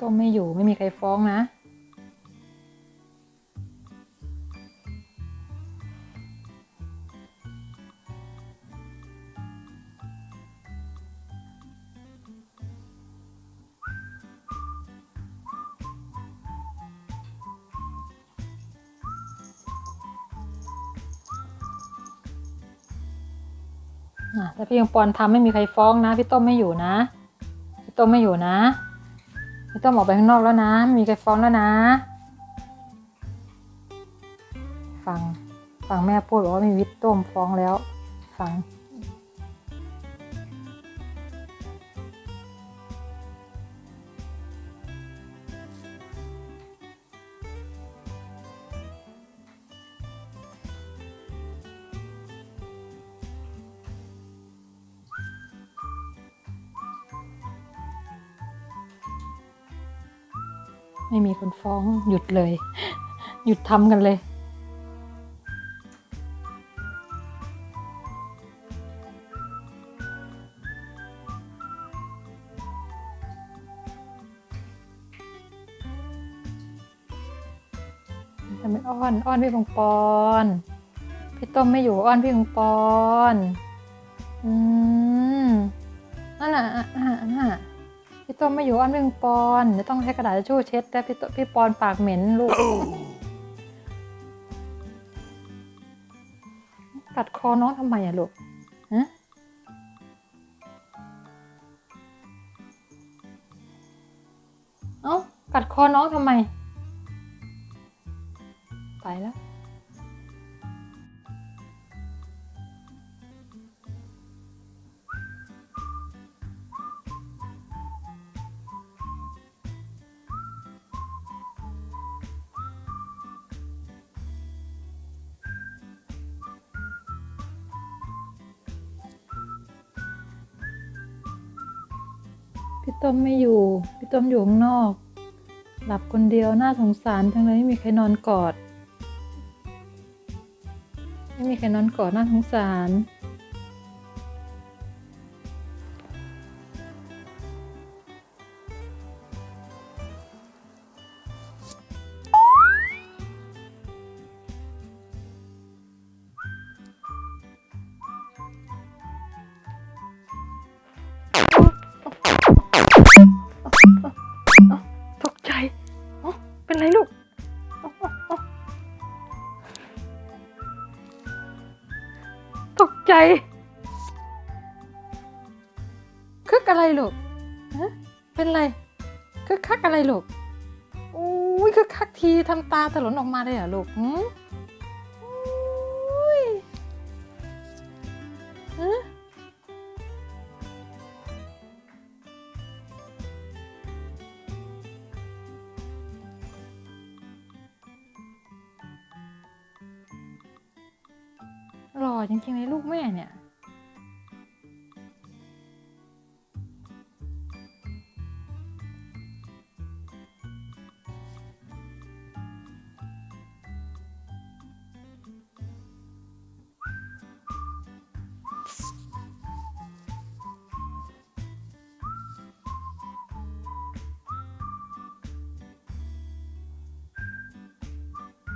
ต้มไม่อยู่ไม่มีใครฟ้องนะอะถ้าพี่ยังปอนทำไม่มีใครฟ้องนะ พี่ต้มไม่อยู่นะ พี่ต้มไม่อยู่นะ พี่ต้มออกไปข้างนอกแล้วนะมีใครฟ้องแล้วนะ ฟัง ฟังแม่พูดบอกว่าไมมีวิทย์ต้มฟ้องแล้ว ฟัง ไม่มีคนฟ้องหยุดเลย หยุดทำกันเลย ทำเป็นอ้อน อ้อนพี่ปองปอนพี่ต้มไม่อยู่อ้อนพี่ปองปอน อืมนั่นน่ะอะอะอะ พี่ต้มไม่อยู่อ้อนพี่ปองปอนเดี๋ยวต้องใช้กระดาษทิชชู่เช็ดแต่พี่ต้มพี่ปอนปากเหม็นลูก กัดคอน้องทำไมอะลูกฮะเอ้ากัดคอน้องทำไม ไปแล้ว พี่ต้มไม่อยู่ พี่ต้มอยู่ข้างนอก หลับคนเดียวน่าสงสารจังเลยไม่มีใครนอนกอด ไม่มีใครนอนกอดน่าสงสาร ใจ คึกอะไรลูกฮะเป็นไร คึกคักอะไรลูกอุ้ยคึกคักทีทำตาถลนออกมาเลยเหรอลูกอืมอุ้ยฮะ หล่อจริงๆเลยลูกแม่เนี่ย